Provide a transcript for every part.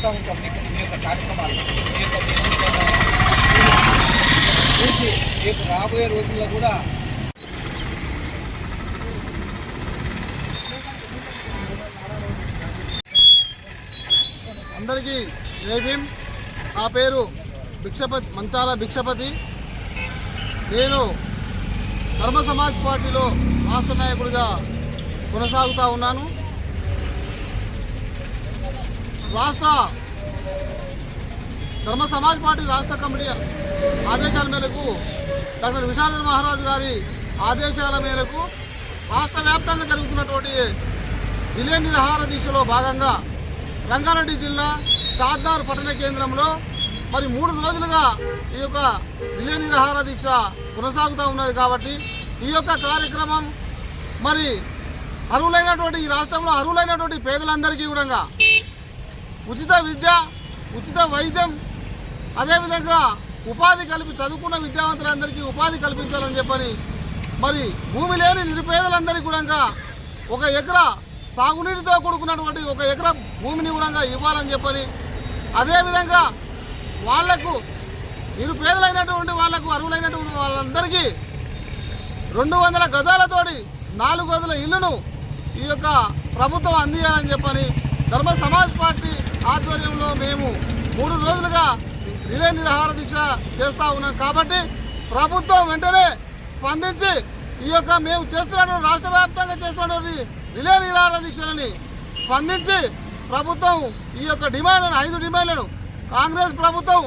చూస్తూ ఉంటాం మీకు మీ యొక్క కార్యక్రమాలు మీ యొక్క చూసి రేపు రాబోయే రోజుల్లో కూడా అందరికీ జై భీమ్. నా పేరు భిక్షపతి మంచాల భిక్షపతి. నేను ధర్మ సమాజ్ పార్టీలో రాష్ట్ర నాయకుడిగా కొనసాగుతూ ఉన్నాను. రాష్ట్ర ధర్మ సమాజ్ పార్టీ రాష్ట్ర కమిటీ ఆదేశాల మేరకు డాక్టర్ విశారద మహారాజు గారి ఆదేశాల మేరకు రాష్ట్ర వ్యాప్తంగా జరుగుతున్నటువంటి రిలే నిరహార దీక్షలో భాగంగా రంగారెడ్డి జిల్లా చార్దార్ పట్టణ కేంద్రంలో మరి మూడు రోజులుగా ఈ యొక్క రిలే నిరహార దీక్ష కొనసాగుతూ ఉన్నది కాబట్టి ఈ యొక్క కార్యక్రమం మరి అర్హులైనటువంటి ఈ రాష్ట్రంలో అర్హులైనటువంటి పేదలందరికీ కూడా ఉచిత విద్య ఉచిత వైద్యం అదేవిధంగా ఉపాధి కల్పి చదువుకున్న విద్యావంతులందరికీ ఉపాధి కల్పించాలని చెప్పని మరి భూమి లేని నిరుపేదలందరికీ కూడా ఒక ఎకరా సాగునీటితో కూడుకున్నటువంటి ఒక ఎకరా భూమిని కూడా ఇవ్వాలని చెప్పని అదేవిధంగా వాళ్ళకు నిరుపేదలైనటువంటి వాళ్ళకు అర్హులైనటువంటి వాళ్ళందరికీ రెండు వందల గదాలతోటి నాలుగు గదుల ఇల్లును ఈ యొక్క ప్రభుత్వం అందియాలని చెప్పని ధర్మ సమాజ్ పార్టీ ఆధ్వర్యంలో మేము మూడు రోజులుగా ఇదే నిరాహార దీక్ష చేస్తూ ఉన్నాం. కాబట్టి ప్రభుత్వం వెంటనే స్పందించి ఈ యొక్క మేము చేస్తున్నటువంటి రాష్ట్ర వ్యాప్తంగా చేస్తున్నటువంటి రిలే నిరాహార దీక్షలని స్పందించి ప్రభుత్వం ఈ యొక్క డిమాండ్లను ఐదు డిమాండ్లను కాంగ్రెస్ ప్రభుత్వం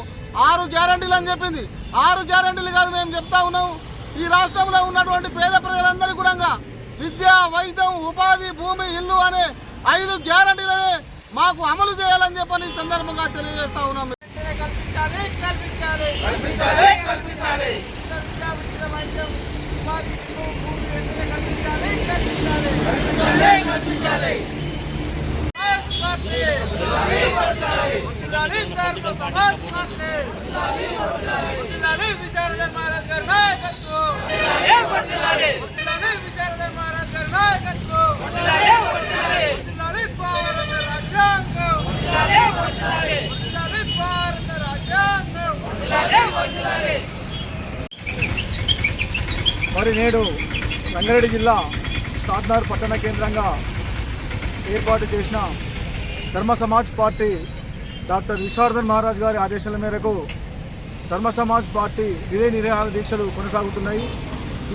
ఆరు గ్యారంటీలు అని చెప్పింది. ఆరు గ్యారంటీలు కాదు మేము చెప్తా ఉన్నాము ఈ రాష్ట్రంలో ఉన్నటువంటి పేద ప్రజలందరికీ కూడా విద్య వైద్యం ఉపాధి భూమి ఇల్లు అనే ఐదు గ్యారంటీలనే మాకు అమలు చేయాలని చెప్పని ఈ సందర్భంగా తెలియజేస్తా ఉన్నాం. కల్పించాలి కల్పించాలి కల్పించాలి కల్పించాలి విద్య, ఉచిత వైద్యం, ఉపాధి, ఇల్లు, భూమి వెంటనే కల్పించాలి కల్పించాలి కల్పించాలి కల్పించాలి సమాజ్ పార్టీ. ఉండాలి ధర్మ సమాజ్ పార్టీ. ఉండాలి విచారణ మహారాజ్ గారి నాయకత్వం ఉండాలి విచారణ మహారాజ్ గారి నాయకత్వం ఉండాలి భారత రాజ్యాంగం ఉండాలి భారత రాజ్యాంగం మరి నేడు రంగారెడ్డి జిల్లా సాద్నార్ పట్టణ కేంద్రంగా ఏర్పాటు చేసిన ధర్మ సమాజ్ పార్టీ డాక్టర్ విశ్వార్థన్ మహారాజ్ గారి ఆదేశాల మేరకు ధర్మ సమాజ్ పార్టీ రిలే నిరాహార దీక్షలు కొనసాగుతున్నాయి.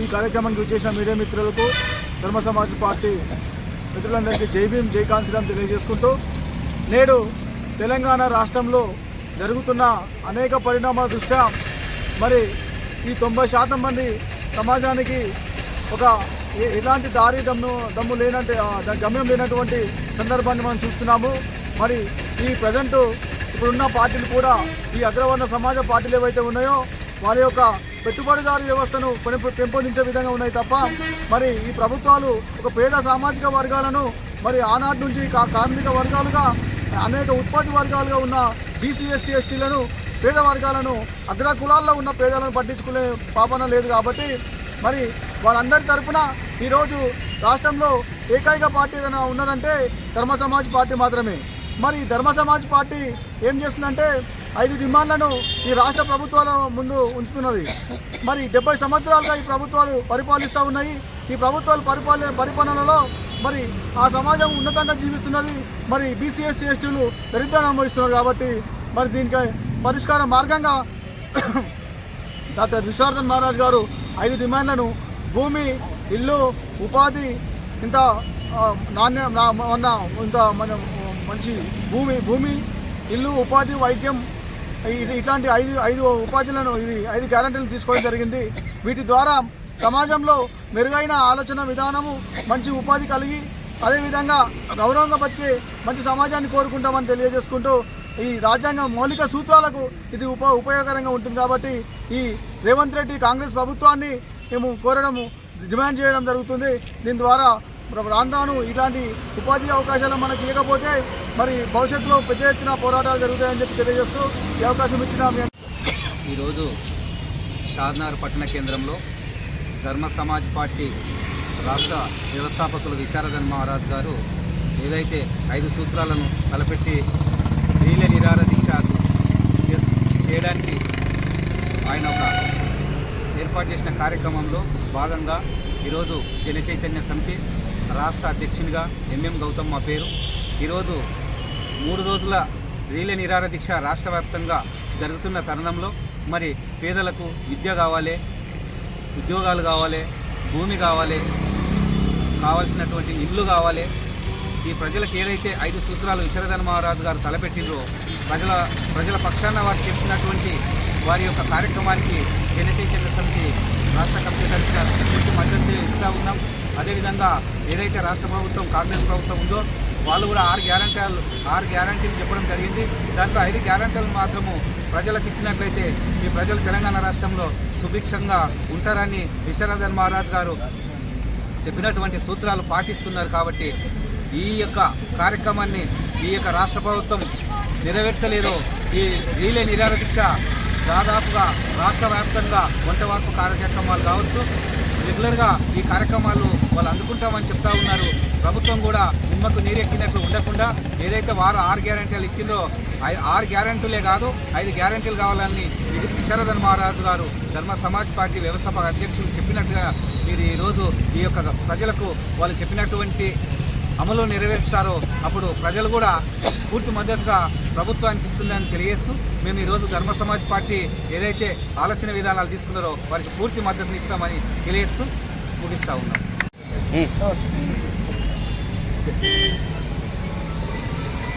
ఈ కార్యక్రమానికి విచ్చేసిన మీడియా మిత్రులకు ధర్మ సమాజ్ పార్టీ మిత్రులందరికీ జై భీం జై కాన్సీరామ్ తెలియజేసుకుంటూ నేడు తెలంగాణ రాష్ట్రంలో జరుగుతున్న అనేక పరిణామాల దృష్ట్యా మరి ఈ తొంభై శాతం మంది సమాజానికి ఒక ఎ- ఎలాంటి దారి దమ్ము దమ్ము లేనంటే గమ్యం లేనటువంటి సందర్భాన్ని మనం చూస్తున్నాము. మరి ఈ ప్రజెంట్ ఇప్పుడున్న పార్టీలు కూడా ఈ అగ్రవర్ణ సమాజ పార్టీలు ఏవైతే ఉన్నాయో వారి యొక్క పెట్టుబడిదారు వ్యవస్థను పెంపొందించే విధంగా ఉన్నాయి తప్ప మరి ఈ ప్రభుత్వాలు ఒక పేద సామాజిక వర్గాలను మరి ఆనాటి నుంచి కార్మిక వర్గాలుగా అనేక ఉత్పత్తి వర్గాలుగా ఉన్న బీసీఎస్సీ ఎస్టీలను పేద వర్గాలను అగ్ర కులాల్లో ఉన్న పేదలను పట్టించుకునే పాపన లేదు కాబట్టి మరి వాళ్ళందరి తరఫున ఈరోజు రాష్ట్రంలో ఏకైక పార్టీ ఏదైనా ఉన్నదంటే ధర్మ సమాజ్ పార్టీ మాత్రమే. మరి ధర్మ సమాజ్ పార్టీ ఏం చేస్తుందంటే ఐదు డిమాండ్లను ఈ రాష్ట్ర ప్రభుత్వాల ముందు ఉంచుతున్నది. మరి డెబ్బై సంవత్సరాలుగా ఈ ప్రభుత్వాలు పరిపాలిస్తూ ఉన్నాయి. ఈ ప్రభుత్వాలు పరిపాలన పరిపాలనలో మరి ఆ సమాజం ఉన్నతంగా జీవిస్తున్నది. మరి బీసీఎస్సీ ఎస్టీలు దరిద్రాన్ని అనుభవిస్తున్నారు కాబట్టి మరి దీనికి పరిష్కార మార్గంగా డాక్టర్ విశ్వార్థన్ మహారాజ్ గారు ఐదు డిమాండ్లను భూమి ఇల్లు ఉపాధి ఇంత నాణ్య నా- మన ఇంత మన మంచి భూమి భూమి ఇల్లు ఉపాధి వైద్యం ఇది ఇట్లాంటి ఐదు ఐదు ఉపాధులను ఇది ఐదు గ్యారంటీలు తీసుకోవడం జరిగింది. వీటి ద్వారా సమాజంలో మెరుగైన ఆలోచన విధానము మంచి ఉపాధి కలిగి అదేవిధంగా గౌరవంగా బతికే మంచి సమాజాన్ని కోరుకుంటామని తెలియజేసుకుంటూ ఈ రాజ్యాంగ మౌలిక సూత్రాలకు ఇది ఉప ఉపయోగకరంగా ఉంటుంది కాబట్టి ఈ రేవంత్ రెడ్డి కాంగ్రెస్ ప్రభుత్వాన్ని మేము కోరడము డిమాండ్ చేయడం జరుగుతుంది. దీని ద్వారా రాను రాను ఇలాంటి ఉపాధి అవకాశాలు మనకు ఇవ్వకపోతే మరి భవిష్యత్తులో పెద్ద ఎత్తున పోరాటాలు జరుగుతాయని చెప్పి తెలియజేస్తూ ఈ అవకాశం ఇచ్చిన ఈరోజు షాద్నార్ పట్టణ కేంద్రంలో ధర్మ సమాజ్ పార్టీ రాష్ట్ర వ్యవస్థాపకులు విశారదన్ మహారాజ్ గారు ఏదైతే ఐదు సూత్రాలను తలపెట్టి రీలే చేయడానికి ఆయన ఒక ఏర్పాటు చేసిన కార్యక్రమంలో భాగంగా ఈరోజు జన చైతన్య సమితి రాష్ట్ర అధ్యక్షునిగా ఎంఎం గౌతమ్ మా పేరు. ఈరోజు మూడు రోజుల రీలే నిరార దీక్ష రాష్ట్ర వ్యాప్తంగా జరుగుతున్న తరుణంలో మరి పేదలకు విద్య కావాలి ఉద్యోగాలు కావాలి భూమి కావాలి కావాల్సినటువంటి ఇల్లు కావాలి. ఈ ప్రజలకు ఏదైతే ఐదు సూత్రాలు విశ్వరధన మహారాజు గారు తలపెట్టిండ్రో ప్రజల ప్రజల పక్షాన వారు చేసినటువంటి వారి యొక్క కార్యక్రమానికి జనచైతన్య సమితి రాష్ట్ర కమిటీ తరఫున పూర్తి మద్దతు ఇస్తూ ఉన్నాం. అదేవిధంగా ఏదైతే రాష్ట్ర ప్రభుత్వం కాంగ్రెస్ ప్రభుత్వం ఉందో వాళ్ళు కూడా ఆరు గ్యారంటీలు ఆరు గ్యారంటీలు చెప్పడం జరిగింది. దాంట్లో ఐదు గ్యారంటీలు మాత్రము ప్రజలకు ఇచ్చినట్లయితే ఈ ప్రజలు తెలంగాణ రాష్ట్రంలో సుభిక్షంగా ఉంటారని విశ్వనాథన్ మహారాజ్ గారు చెప్పినటువంటి సూత్రాలు పాటిస్తున్నారు కాబట్టి ఈ యొక్క కార్యక్రమాన్ని ఈ యొక్క రాష్ట్ర ప్రభుత్వం నెరవేర్చలేదో ఈ రీలే నిరార దీక్ష దాదాపుగా రాష్ట్ర వ్యాప్తంగా వంటవాకు కార్యక్రమాలు కావచ్చు రెగ్యులర్గా ఈ కార్యక్రమాలు వాళ్ళు అందుకుంటామని చెప్తా ఉన్నారు. ప్రభుత్వం కూడా నిమ్మకు నీరెక్కినట్లు ఉండకుండా ఏదైతే వారు ఆరు గ్యారంటీలు ఇచ్చిందో ఆరు గ్యారంటీలే కాదు ఐదు గ్యారంటీలు కావాలని వి- విశారదన్ మహారాజు గారు ధర్మ సమాజ్ పార్టీ వ్యవస్థాపక అధ్యక్షులు చెప్పినట్టుగా మీరు ఈరోజు ఈ యొక్క ప్రజలకు వాళ్ళు చెప్పినటువంటి అమలు నెరవేరుస్తారో అప్పుడు ప్రజలు కూడా పూర్తి మద్దతుగా ప్రభుత్వానికి ఇస్తుందని తెలియజేస్తూ మేము ఈరోజు ధర్మ సమాజ్ పార్టీ ఏదైతే ఆలోచన విధానాలు తీసుకున్నారో వారికి పూర్తి మద్దతు ఇస్తామని తెలియజేస్తూ ముగిస్తా ఉన్నాం.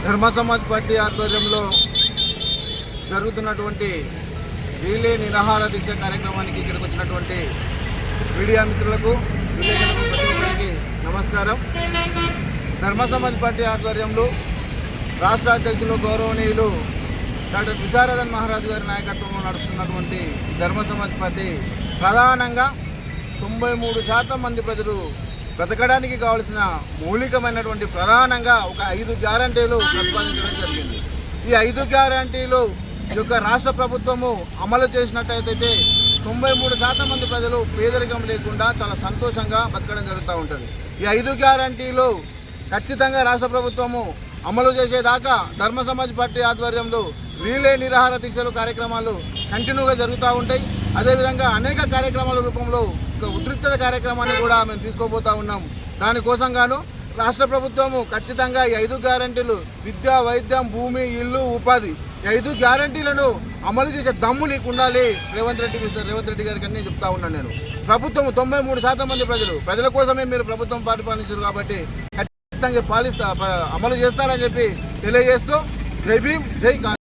ధర్మ సమాజ్ పార్టీ ఆధ్వర్యంలో జరుగుతున్నటువంటి రీలే నిరాహార దీక్ష కార్యక్రమానికి ఇక్కడికి వచ్చినటువంటి మీడియా మిత్రులకు విలేకరులకు నమస్కారం. ధర్మ సమాజ్ పార్టీ ఆధ్వర్యంలో రాష్ట్ర అధ్యక్షులు గౌరవనీయులు డాక్టర్ విశారదన్ మహారాజ్ గారి నాయకత్వంలో నడుస్తున్నటువంటి ధర్మ సమాజ్ పార్టీ ప్రధానంగా తొంభై మూడు శాతం మంది ప్రజలు బ్రతకడానికి కావలసిన మౌలికమైనటువంటి ప్రధానంగా ఒక ఐదు గ్యారంటీలు ప్రతిపాదించడం జరిగింది. ఈ ఐదు గ్యారంటీలు ఈ యొక్క రాష్ట్ర ప్రభుత్వము అమలు చేసినట్టయితే తొంభై మూడు శాతం మంది ప్రజలు పేదరికం లేకుండా చాలా సంతోషంగా బతకడం జరుగుతూ ఉంటుంది. ఈ ఐదు గ్యారంటీలు ఖచ్చితంగా రాష్ట్ర ప్రభుత్వము అమలు చేసేదాకా ధర్మ సమాజ్ పార్టీ ఆధ్వర్యంలో రీలే నిరాహార దీక్షలు కార్యక్రమాలు కంటిన్యూగా జరుగుతూ ఉంటాయి. అదేవిధంగా అనేక కార్యక్రమాల రూపంలో ఉద్రిక్తత కార్యక్రమాన్ని కూడా మేము తీసుకోబోతా ఉన్నాం. దానికోసం గాను రాష్ట్ర ప్రభుత్వము ఖచ్చితంగా ఈ ఐదు గ్యారంటీలు విద్య వైద్యం భూమి ఇల్లు ఉపాధి ఈ ఐదు గ్యారంటీలను అమలు చేసే దమ్ము నీకు ఉండాలి రేవంత్ రెడ్డి మిస్టర్ రేవంత్ రెడ్డి గారికి అన్నీ చెప్తా ఉన్నాను నేను. ప్రభుత్వం తొంభై మూడు శాతం మంది ప్రజలు. ప్రజల కోసమే మీరు ప్రభుత్వం పరిపాలించారు కాబట్టి ఖచ్చితంగా పాలిస్తా ప- అమలు చేస్తారని చెప్పి తెలియజేస్తూ జై భీమ్ జై